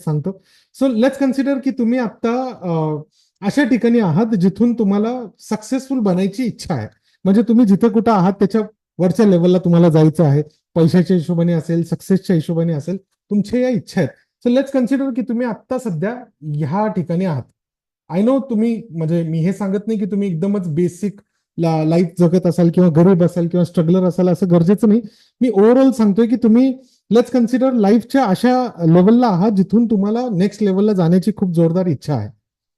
सांगतो. So let's consider की तुम्ही आता अशा ठिकाणी आहात जिथून तुम्हाला सक्सेसफुल बनायची इच्छा आहे. म्हणजे तुम्ही जिथे कुठं आहात त्याच्या वरच्या लेवलला तुम्हाला जायचं आहे. पैशाच्या हिशोबाने असेल सक्सेसच्या हिशोबाने असेल तुमच्या या इच्छा आहेत. सो लेट्स कन्सिडर की तुम्ही आत्ता सध्या ह्या ठिकाणी आहात. आय नो तुम्ही म्हणजे मी हे सांगत नाही की तुम्ही एकदमच बेसिक लाईफ जगत असाल किंवा गरीब असाल किंवा स्ट्रगलर असाल असं गरजेचं नाही. मी ओव्हरऑल सांगतोय की तुम्ही लेट्स कन्सिडर लाईफच्या अशा लेवलला आहात जिथून तुम्हाला नेक्स्ट लेवलला जाण्याची खूप जोरदार इच्छा आहे.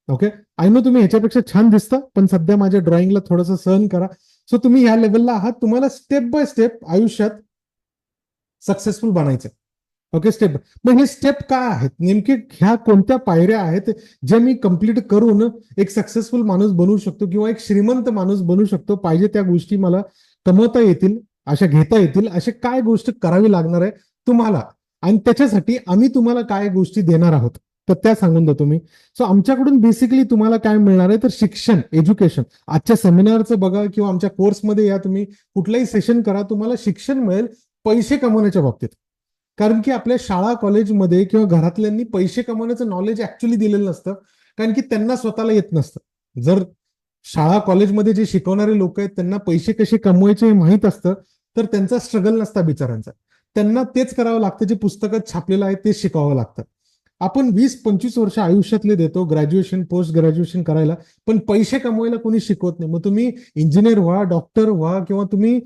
ओके आय नो तुम्ही ह्याच्यापेक्षा छान दिसतं पण सध्या माझ्या ड्रॉइंगला थोडंसं सहन करा. सो तुम्ही ह्या लेवलला आहात तुम्हाला स्टेप बाय स्टेप आयुष्यात सक्सेसफुल बनायचं ओके स्टेप मग हे स्टेप काय आहेत? नेमके ह्या कोणत्या पायऱ्या आहेत ज्या मी कंप्लीट करून एक सक्सेसफुल माणूस बनवू शकतो किंवा एक श्रीमंत माणूस बनवू शकतो? पाहिजे त्या गोष्टी मला कमवता येतील अशा घेता येतील अशा काय गोष्ट करावी लागणार आहे? तुम्हाला. आणि त्याच्यासाठी आम्ही तुम्हाला काय गोष्टी देणार आहोत तर त्या सांगून देतो मी. सो आमच्याकडून बेसिकली तुम्हाला काय मिळणार आहे तर शिक्षण एज्युकेशन आजच्या सेमिनारचं बघा किंवा आमच्या कोर्समध्ये या तुम्ही कुठलंही सेशन करा तुम्हाला शिक्षण मिळेल पैसे कमवण्याच्या बाबतीत. कारण की आपल्या शाळा कॉलेजमध्ये किंवा घरातल्यांनी पैसे कमवण्याचं नॉलेज ऍक्च्युली दिलेलं नसतं. कारण की त्यांना स्वतःला येत नसतं. जर शाळा कॉलेजमध्ये जे शिकवणारे लोक आहेत त्यांना पैसे कसे कमवायचे हे माहीत असतं तर त्यांचा स्ट्रगल नसता बिचारांचा त्यांना तेच करावं लागतं जे पुस्तकात छापलेलं आहे ते शिकावं लागतं. आपण वीस पंचवीस वर्ष आयुष्यातले देतो ग्रॅज्युएशन पोस्ट ग्रॅज्युएशन करायला पण पैसे कमवायला कोणी शिकवत नाही. मग तुम्ही इंजिनियर व्हा डॉक्टर व्हा किंवा तुम्ही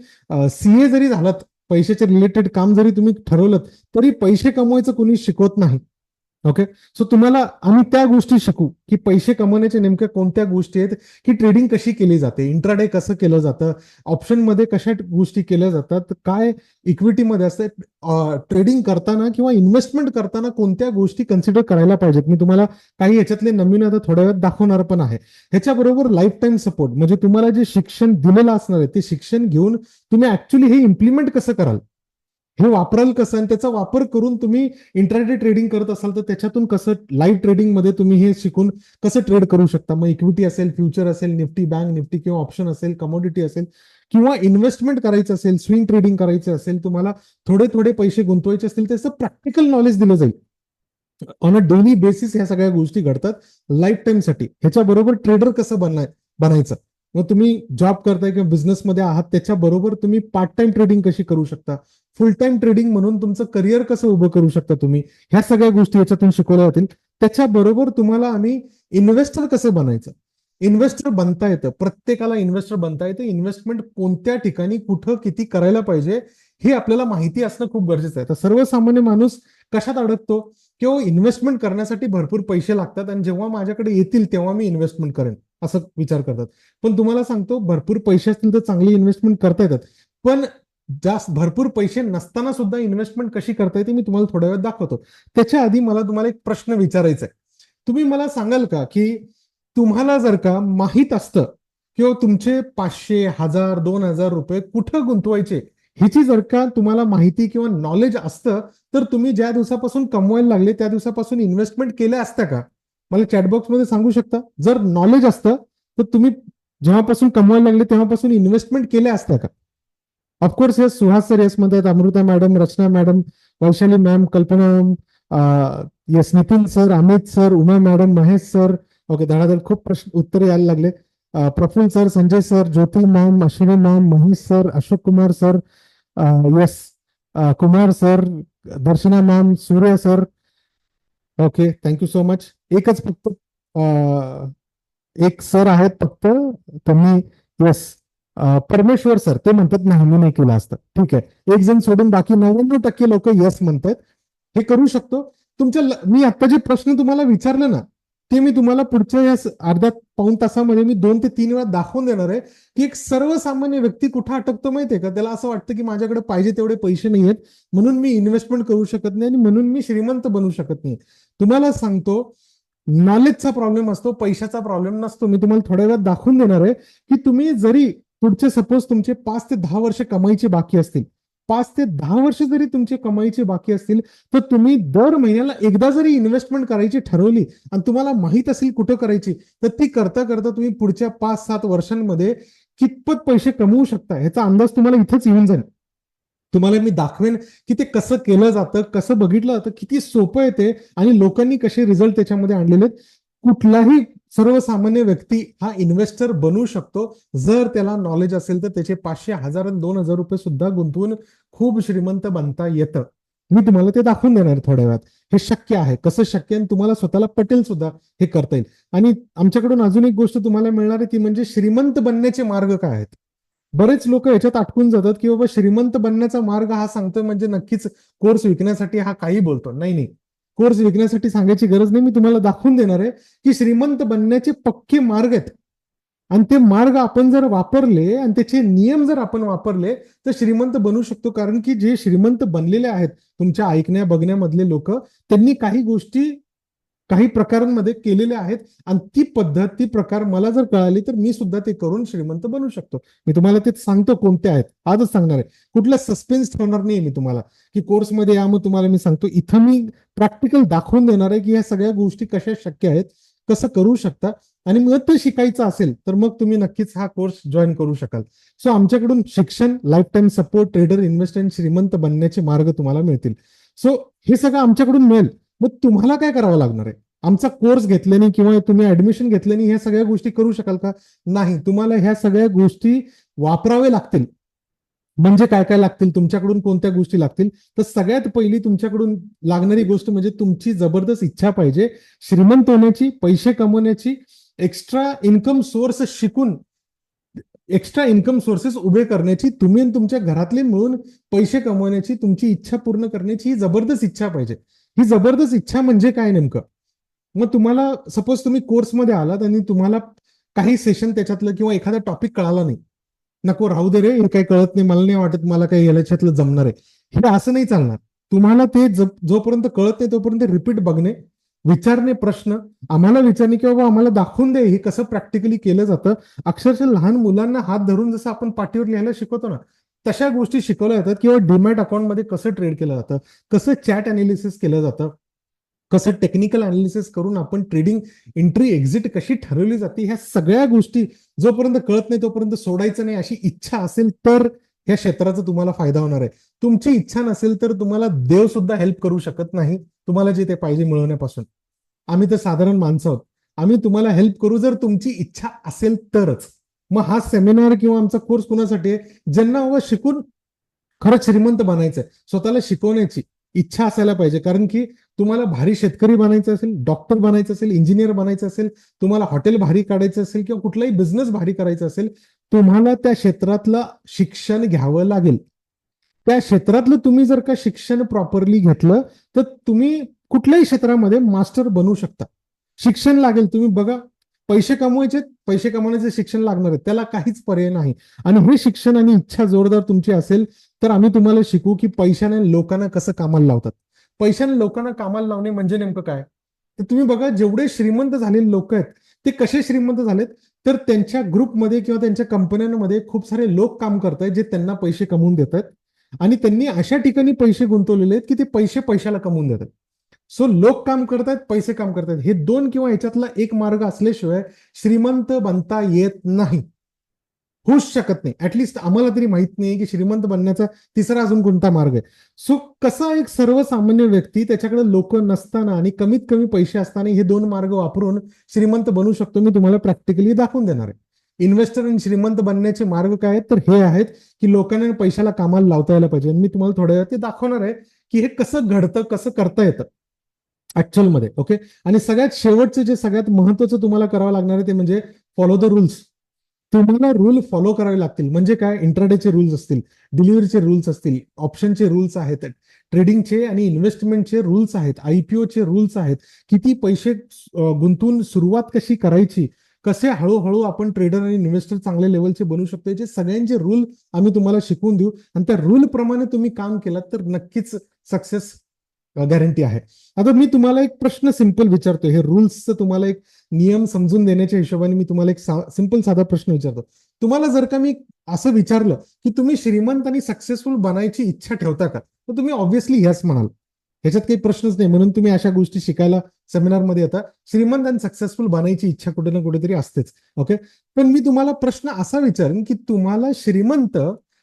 सीए जरी झालात पैशाच्या रिलेटेड काम जरी तुम्ही ठरवलं तरी पैसे कमवायचं कोणी शिकवत नाही. ओके सो तुम्हाला आम्ही त्या गोष्टी शिकू की पैसे कमवण्याचे नेमक्या कोणत्या गोष्टी आहेत की ट्रेडिंग कशी केली जाते इंट्राडे कसं केलं जातं ऑप्शनमध्ये कशा गोष्टी केल्या जातात काय इक्विटीमध्ये असते ट्रेडिंग करताना किंवा इन्व्हेस्टमेंट करताना कोणत्या गोष्टी कन्सिडर करायला पाहिजेत? मी तुम्हाला काही याच्यातले नवीन आता थोड्या वेळात दाखवणार पण आहे. ह्याच्याबरोबर लाईफ टाईम सपोर्ट म्हणजे तुम्हाला जे शिक्षण दिलेलं असणार आहे ते शिक्षण घेऊन तुम्ही ऍक्च्युली हे इम्प्लिमेंट कसं कराल? हे वापराल कसं आणि त्याचा वापर करून तुम्ही इंटरनेट ट्रेडिंग करत असाल तर त्याच्यातून कसं लाईव्ह ट्रेडिंगमध्ये तुम्ही हे शिकून कसं ट्रेड करू शकता? मग इक्विटी असेल फ्युचर असेल निफ्टी बँक निफ्टी किंवा ऑप्शन असेल कमोडिटी असेल किंवा इन्व्हेस्टमेंट करायचं असेल स्विंग ट्रेडिंग करायचं असेल तुम्हाला थोडे थोडे पैसे गुंतवायचे असतील त्याचं प्रॅक्टिकल नॉलेज दिलं जाईल. ऑन अ डेली बेसिस ह्या सगळ्या गोष्टी घडतात लाईफ टाईमसाठी ह्याच्याबरोबर ट्रेडर कसं बनाय बनायचं? मग तुम्ही जॉब करताय किंवा बिझनेसमध्ये आहात त्याच्याबरोबर तुम्ही पार्ट टाइम ट्रेडिंग कशी करू शकता? फुल टाइम ट्रेडिंग म्हणून तुमचं करिअर कसं उभं करू शकता तुम्ही? ह्या सगळ्या गोष्टी याच्यातून शिकवल्या जातील. त्याच्याबरोबर तुम्हाला आम्ही इन्व्हेस्टर कसं बनायचं? इन्व्हेस्टर बनता येतं. प्रत्येकाला इन्व्हेस्टर बनता येतं. इन्व्हेस्टमेंट कोणत्या ठिकाणी कुठं किती करायला पाहिजे हे आपल्याला माहिती असणं खूप गरजेचं आहे. तर सर्वसामान्य माणूस कशात अडकतो? किंवा इन्व्हेस्टमेंट करण्यासाठी भरपूर पैसे लागतात आणि जेव्हा माझ्याकडे येतील तेव्हा मी इन्व्हेस्टमेंट करेन. असं विचार करतात. पण तुम्हाला सांगतो भरपूर पैसे असतील तर चांगली इन्व्हेस्टमेंट करता येतात. पण जास्त भरपूर पैसे नसताना सुद्धा इन्व्हेस्टमेंट कशी करता येते मी तुम्हाला थोड्या वेळ दाखवतो. त्याच्या आधी मला तुम्हाला एक प्रश्न विचारायचा आहे. तुम्ही मला सांगाल का की तुम्हाला जर का माहीत असतं किंवा तुमचे पाचशे हजार दोन हजार रुपये कुठं गुंतवायचे ह्याची जर का तुम्हाला माहिती किंवा नॉलेज असतं तर तुम्ही ज्या दिवसापासून कमवायला लागले त्या दिवसापासून इन्व्हेस्टमेंट केल्या असत्या का? मला चॅटबॉक्समध्ये सांगू शकता? जर नॉलेज असतं तर तुम्ही जेव्हापासून कमवायला लागले तेव्हापासून इन्व्हेस्टमेंट केल्या असत्या का? Of course yes Suhas sir yes मध्ये आहेत Amruta madam Rachana madam Vaishali ma'am Kalpana ma'am yes Nitin sir Amit sir Uma madam Mahesh sir okay धडाधड खूप प्रश्न उत्तरे यायला लागले. Prafull sir Sanjay sir Jyoti ma'am Ashwini ma'am Mahesh sir Ashok Kumar sir yes Kumar sir Darshana ma'am Surya sir okay thank you so much एकच फक्त एक sir आहेत फक्त त्यांनी येस परमेश्वर सर ते म्हणतात नाही मी नाही केलं असतं. ठीक आहे. एक जण सोडून बाकी नव्याण्णव टक्के लोक येस म्हणतात. हे करू शकतो. तुमच्या मी आता जे प्रश्न तुम्हाला विचारले ना ते मी तुम्हाला पुढच्या या अर्ध्या पाऊन तासामध्ये मी दोन ते तीन वेळा दाखवून देणार आहे की एक सर्वसामान्य व्यक्ती कुठं अटकतो माहितीये का? त्याला असं वाटतं की माझ्याकडे पाहिजे तेवढे पैसे नाही आहेत म्हणून मी इन्व्हेस्टमेंट करू शकत नाही आणि म्हणून मी श्रीमंत बनू शकत नाही. तुम्हाला सांगतो नॉलेजचा प्रॉब्लेम असतो पैशाचा प्रॉब्लेम नसतो. मी तुम्हाला थोड्या वेळात दाखवून देणार आहे की तुम्ही जरी पुढचे सपोज तुमचे पाच ते दहा वर्ष कमाईचे बाकी असतील. पाच ते दहा वर्ष जरी तुमचे कमाईचे बाकी असतील तर तुम्ही दर महिन्याला एकदा जरी इन्व्हेस्टमेंट करायची ठरवली आणि तुम्हाला माहीत असेल कुठं करायची तर ती करता करता तुम्ही पुढच्या पाच सात वर्षांमध्ये कितपत पैसे कमवू शकता ह्याचा अंदाज तुम्हाला इथेच येऊन जाईल. तुम्हाला मी दाखवेन की ते कसं केलं जातं कसं बघितलं जातं किती सोपं येते आणि लोकांनी कसे रिझल्ट त्याच्यामध्ये आणलेले आहेत. कुठलाही सर्वसामान्य व्यक्ती हा इन्व्हेस्टर बनू शकतो. जर त्याला नॉलेज असेल तर त्याचे पाचशे हजार आणि दोन हजार रुपये सुद्धा गुंतवून खूप श्रीमंत बनता येतं. मी तुम्हाला ते दाखवून देणार थोड्या वेळात. हे शक्य आहे. कसं शक्य आहे? आणि तुम्हाला स्वतःला पटेल सुद्धा हे करता येईल. आणि आमच्याकडून अजून एक गोष्ट तुम्हाला मिळणार आहे ती म्हणजे श्रीमंत बनण्याचे मार्ग काय आहेत? बरेच लोक याच्यात अटकून जातात की बाबा श्रीमंत बनण्याचा मार्ग हा सांगतोय म्हणजे नक्कीच कोर्स विकण्यासाठी हा काही बोलतो. नाही नाही. कोर्स विकण्यासाठी सांगायची गरज नाही मी तुम्हाला दाखवून देणार आहे की श्रीमंत बनण्याचे पक्के मार्ग आहेत. आणि ते मार्ग आपण जर वापरले आणि त्याचे नियम जर आपण वापरले तर श्रीमंत बनू शकतो. कारण की जे श्रीमंत बनलेले आहेत तुमच्या ऐकण्या बघण्यामधले लोक त्यांनी काही गोष्टी काही प्रकारांमध्ये केलेले आहेत. आणि ती पद्धत ती प्रकार मला जर कळाली तर मी सुद्धा ते करून श्रीमंत बनू शकतो. मी तुम्हाला ते सांगतो कोणते आहेत. आजच सांगणार आहे. कुठला सस्पेन्स ठेवणार नाही मी तुम्हाला. की कोर्समध्ये या मग तुम्हाला मी सांगतो. इथं मी प्रॅक्टिकल दाखवून देणार आहे की ह्या सगळ्या गोष्टी कशा शक्य आहेत कसं करू शकता. आणि मग ते शिकायचं असेल तर मग तुम्ही नक्कीच हा कोर्स जॉईन करू शकाल. सो आमच्याकडून शिक्षण life time support trader investor श्रीमंत बनण्याचे मार्ग तुम्हाला मिळतील. सो हे सगळं आमच्याकडून मिळेल. मग तुम्हाला काय करावं लागणार आहे? आमचा कोर्स घेतल्याने किंवा तुम्ही ऍडमिशन घेतल्याने ह्या सगळ्या गोष्टी करू शकाल का? नाही. तुम्हाला ह्या सगळ्या गोष्टी वापरावे लागतील. म्हणजे काय काय लागतील? तुमच्याकडून कोणत्या गोष्टी लागतील? तर सगळ्यात पहिली तुमच्याकडून लागणारी गोष्ट म्हणजे तुमची जबरदस्त इच्छा पाहिजे. श्रीमंत होण्याची पैसे कमवण्याची एक्स्ट्रा इन्कम सोर्स शिकून एक्स्ट्रा इन्कम सोर्सेस उभे करण्याची तुम्ही आणि तुमच्या घरातले मिळून पैसे कमवण्याची तुमची इच्छा पूर्ण करण्याची ही जबरदस्त इच्छा पाहिजे. ही जबरदस्त इच्छा म्हणजे काय नेमकं? मग तुम्हाला सपोज तुम्ही कोर्समध्ये आलात आणि तुम्हाला काही सेशन त्याच्यातलं किंवा एखादा टॉपिक कळाला नाही. नको राहू दे रे हे काही कळत नाही मला नाही वाटत मला काही याच्यातलं जमणार आहे. हे असं नाही चालणार. तुम्हाला ते जोपर्यंत कळत नाही तोपर्यंत रिपीट बघणे विचारणे प्रश्न आम्हाला विचारणे की बाबा आम्हाला दाखवून दे हे कसं प्रॅक्टिकली केलं जातं. अक्षरशः लहान मुलांना हात धरून जसं आपण पाठीवर लिहायला शिकवतो ना तशा गोष्टी शिकवल्या जातात किंवा डीमॅट अकाउंटमध्ये कसं ट्रेड केलं जातं कसं चॅट अनालिसिस केलं जातं कसं टेक्निकल अनालिसिस करून आपण ट्रेडिंग एंट्री एक्झिट कशी ठरवली जाते ह्या सगळ्या गोष्टी जोपर्यंत कळत नाही तोपर्यंत सोडायचं नाही अशी इच्छा असेल तर या क्षेत्राचा तुम्हाला फायदा होणार आहे. तुमची इच्छा नसेल तर तुम्हाला देव सुद्धा हेल्प करू शकत नाही तुम्हाला जे ते पाहिजे मिळवण्यापासून. आम्ही तर साधारण माणसं आहोत. आम्ही तुम्हाला हेल्प करू जर तुमची इच्छा असेल तरच. मग हा सेमिनार किंवा आमचा कोर्स कुणासाठी आहे? ज्यांना हवं शिकून खरंच श्रीमंत बनायचंय. स्वतःला शिकवण्याची इच्छा असायला पाहिजे. कारण की तुम्हाला भारी शेतकरी बनायचं असेल डॉक्टर बनायचं असेल इंजिनियर बनायचं असेल तुम्हाला हॉटेल भारी काढायचं असेल किंवा कुठलाही बिझनेस भारी करायचा असेल तुम्हाला त्या क्षेत्रातलं शिक्षण घ्यावं लागेल. त्या क्षेत्रातलं तुम्ही जर का शिक्षण प्रॉपरली घेतलं तर तुम्ही कुठल्याही क्षेत्रामध्ये मास्टर बनू शकता. शिक्षण लागेल. तुम्ही बघा पैसे कमवायचे पैसे कमवण्याचे शिक्षण लागणार आहे. त्याला काहीच पर्याय नाही. आणि हे शिक्षण आणि इच्छा जोरदार तुमची असेल तर आम्ही तुम्हाला शिकू की पैशाने लोकांना कसं कामाला लावतात. पैशाने लोकांना कामाला लावणे म्हणजे नेमकं काय? तर तुम्ही बघा जेवढे श्रीमंत झालेले लोक आहेत ते कसे श्रीमंत झालेत? तर त्यांच्या ग्रुपमध्ये किंवा त्यांच्या कंपन्यांमध्ये खूप सारे लोक काम करत आहेत जे त्यांना पैसे कमवून देत आहेत आणि त्यांनी अशा ठिकाणी पैसे गुंतवलेले आहेत की ते पैसे पैशाला कमवून देतात. सो लोक काम करतायत पैसे काम करतायत. हे दोन किंवा ह्याच्यातला एक मार्ग असल्याशिवाय श्रीमंत बनता येत नाही. होऊच शकत नाही. ऍटलिस्ट आम्हाला तरी माहीत नाही की श्रीमंत बनण्याचा तिसरा अजून कोणता मार्ग आहे. सो कसा एक सर्वसामान्य व्यक्ती त्याच्याकडे लोक नसताना आणि कमीत कमी पैसे असताना हे दोन मार्ग वापरून श्रीमंत बनू शकतो मी तुम्हाला प्रॅक्टिकली दाखवून देणार आहे. इन्व्हेस्टर आणि श्रीमंत बनण्याचे मार्ग काय आहेत? तर हे आहेत की लोकांना पैशाला कामाला लावता यायला पाहिजे. मी तुम्हाला थोड्या वेळ ते दाखवणार आहे की हे कसं घडतं कसं करता येतं. ऍक्च्युअलमध्ये ओके आणि सगळ्यात शेवटचं जे सगळ्यात महत्वाचं तुम्हाला करावं लागणार आहे ते म्हणजे फॉलो द रूल्स तुम्हाला रूल फॉलो करावे लागतील. म्हणजे काय? इंटरडेचे रूल्स असतील डिलिव्हरीचे रूल्स असतील ऑप्शनचे रूल्स आहेत ट्रेडिंगचे आणि इन्व्हेस्टमेंटचे रूल्स आहेत आयपीओचे रूल्स आहेत किती पैसे गुंतवून सुरुवात कशी करायची कसे हळूहळू आपण ट्रेडर आणि इन्व्हेस्टर चांगल्या लेवलचे बनू शकतो याचे सगळ्यांचे रूल आम्ही तुम्हाला शिकवून देऊ. आणि त्या रूल प्रमाणे तुम्ही काम केलात तर नक्कीच सक्सेस गॅरंटी आहे. आता मी तुम्हाला एक प्रश्न सिंपल विचारतो. हे रूल्सचं तुम्हाला एक नियम समजून देण्याच्या हिशोबाने मी तुम्हाला एक सिंपल साधा प्रश्न विचारतो. तुम्हाला जर का मी असं विचारलं की तुम्ही श्रीमंत आणि सक्सेसफुल बनायची इच्छा ठेवता का? तर तुम्ही ऑब्व्हियसली यस म्हणाल. ह्याच्यात काही प्रश्नच नाही. म्हणून तुम्ही अशा गोष्टी शिकायला सेमिनारमध्ये येता. श्रीमंत आणि सक्सेसफुल बनायची इच्छा कुठे ना कुठेतरी असतेच. ओके पण मी तुम्हाला प्रश्न असा विचारेन की तुम्हाला श्रीमंत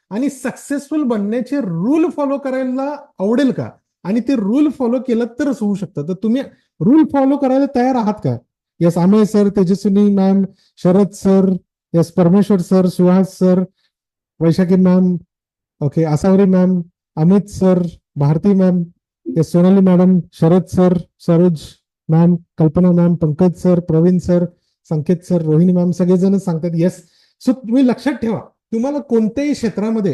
आणि सक्सेसफुल बनण्याचे रूल फॉलो करायला आवडेल का? आणि ते रूल फॉलो केलं तरच होऊ शकतं. तर तुम्ही रूल फॉलो करायला तयार आहात का? Yes Amay sir Tejaswini ma'am Sharad sir yes Parmeshwar sir Suhas sir Vaishakhi ma'am okay Asawari ma'am Amit sir Bharati ma'am yes Sonali madam Sharad sir Saroj ma'am Kalpana ma'am Pankaj sir Pravin sir Sanket sir Rohini ma'am सगळेजण सांगतात yes so तुम्ही लक्षात ठेवा तुम्हाला कोणत्याही क्षेत्रामध्ये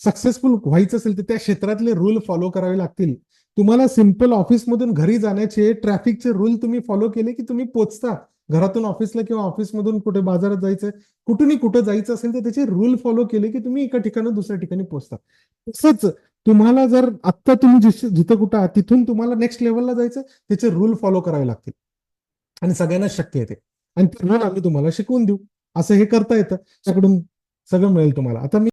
successful व्हायचं असेल तर त्या क्षेत्रातले रूल फॉलो करावे लागतील. तुम्हाला सिंपल ऑफिसमधून घरी जाण्याचे ट्रॅफिकचे रूल तुम्ही फॉलो केले की तुम्ही पोचता. घरातून ऑफिसला किंवा ऑफिसमधून कुठे बाजारात जायचं कुठूनही कुठं जायचं असेल तर त्याचे रूल फॉलो केले की तुम्ही एका ठिकाणी दुसऱ्या ठिकाणी पोहोचता तसंच तुम्हाला जर आत्ता तुम्ही जिथं कुठं आहात तिथून तुम्हाला नेक्स्ट लेवलला जायचं त्याचे रूल फॉलो करावे लागतील. आणि सगळ्यांना शक्य येते आणि ते रूल आम्ही तुम्हाला शिकवून देऊ. असं हे करता येतं. त्याकडून सगळं मिळेल तुम्हाला. आता मी